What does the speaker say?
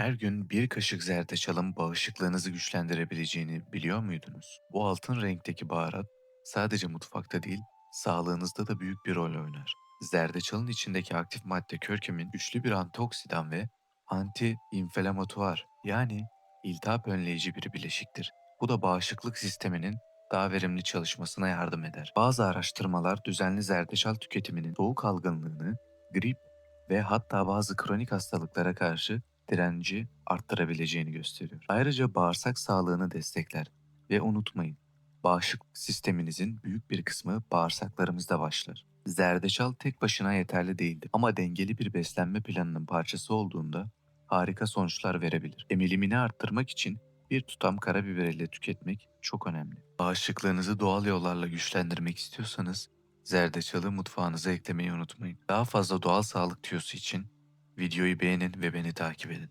Her gün bir kaşık zerdeçalın bağışıklığınızı güçlendirebileceğini biliyor muydunuz? Bu altın renkteki baharat sadece mutfakta değil, sağlığınızda da büyük bir rol oynar. Zerdeçalın içindeki aktif madde körkümin güçlü bir antioksidan ve anti-inflamatuar yani iltihap önleyici bir bileşiktir. Bu da bağışıklık sisteminin daha verimli çalışmasına yardım eder. Bazı araştırmalar düzenli zerdeçal tüketiminin soğuk algınlığını, grip ve hatta bazı kronik hastalıklara karşı direnci arttırabileceğini gösteriyor. Ayrıca bağırsak sağlığını destekler ve unutmayın, bağışıklık sisteminizin büyük bir kısmı bağırsaklarımızda başlar. Zerdeçal tek başına yeterli değildir ama dengeli bir beslenme planının parçası olduğunda harika sonuçlar verebilir. Emilimini arttırmak için bir tutam karabiber ile tüketmek çok önemli. Bağışıklığınızı doğal yollarla güçlendirmek istiyorsanız zerdeçalı mutfağınıza eklemeyi unutmayın. Daha fazla doğal sağlık tüyosu için videoyu beğenin ve beni takip edin.